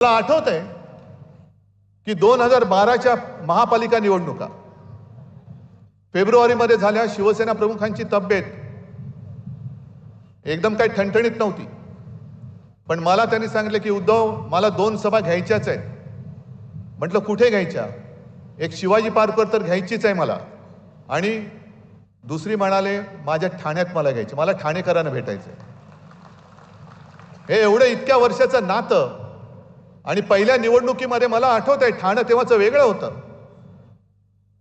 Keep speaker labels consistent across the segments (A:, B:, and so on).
A: मला आठवत आहे की दोन हजार बाराच्या महापालिका निवडणुका फेब्रुवारीमध्ये झाल्या शिवसेना प्रमुखांची तब्येत. एकदम काही ठणठणीत नव्हती. पण मला त्यांनी सांगितलं की उद्धव मला दोन सभा घ्यायच्याच आहेत. म्हटलं कुठे घ्यायच्या? एक शिवाजी पार्कवर तर घ्यायचीच आहे मला. आणि दुसरी म्हणाले माझ्या ठाण्यात मला घ्यायची मला ठाणेकरांना भेटायचं हे एवढं इतक्या वर्षाचं नातं आणि पहिल्या निवडणुकीमध्ये मला आठवत आहे ठाणं तेव्हाचं वेगळं होतं.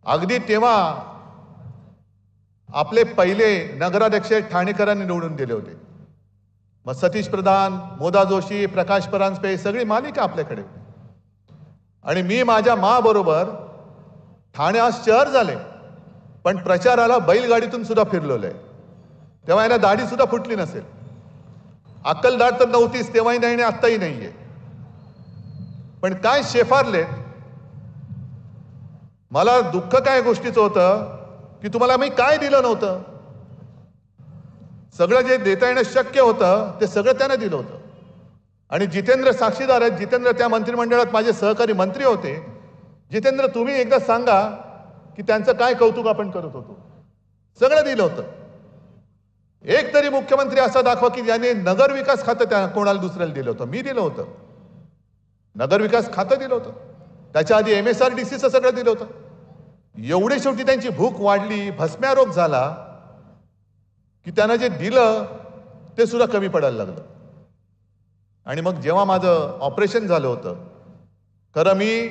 A: अगदी तेव्हा आपले पहिले नगराध्यक्ष ठाणेकरांनी निवडून दिले होते. मग सतीश प्रधान मोदा जोशी प्रकाश परांजपे सगळी मालिका आपल्याकडे. आणि मी माझ्या माबरोबर ठाणे आज शहर झाले पण प्रचाराला बैलगाडीतून सुद्धा फिरलेलो. आहे तेव्हा याला दाढी सुद्धा फुटली नसेल. अक्कलदाट तर नव्हतीच तेव्हाही नाही आणि आत्ताही आहे पण काय शेफारले? मला दुःख काय गोष्टीचं होतं की तुम्हाला मी काय दिलं नव्हतं? सगळं जे देता येणं शक्य होतं ते सगळं त्यानं दिलं होतं. आणि जितेंद्र साक्षीदार आहेत जितेंद्र त्या मंत्रिमंडळात माझे सहकारी मंत्री होते. जितेंद्र तुम्ही एकदा सांगा की त्यांचं काय कौतुक आपण करत होतो? सगळं दिलं होतं. एक तरी मुख्यमंत्री असा दाखवा की ज्याने नगर विकास खातं त्या कोणाला दुसऱ्याला दिलं होतं. मी दिलं होतं. नगर विकास खातं दिलं होतं. त्याच्या आधी एम एस आर डी सीचं सगळं दिलं होतं. एवढे शेवटी त्यांची भूक वाढली भस्म्यारोग झाला की त्यांना जे दिलं ते सुद्धा कमी पडायला लागलं. आणि मग जेव्हा माझं ऑपरेशन झालं होतं खरं मी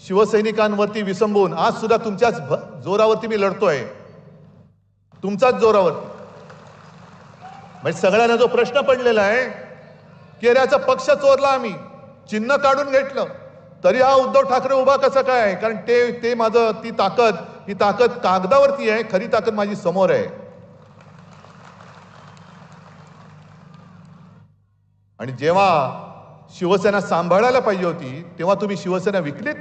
A: शिवसैनिकांवरती विसंबून आज सुद्धा तुमच्याच भ- जोरावरती मी लढतोय. तुमचाच जोरावरती. म्हणजे सगळ्यांना जो प्रश्न पडलेला आहे की अरे याचा पक्ष चोरला आम्ही. चिन्ह काढून घेतलं. तरी हा उद्धव ठाकरे उभा कसा काय आहे? कारण ते ते माझं ती ताकद ही ताकद कागदावरती आहे खरी ताकद माझी समोर आहे. आणि जेव्हा शिवसेना सांभाळायला पाहिजे होती तेव्हा तुम्ही शिवसेना विकलीत?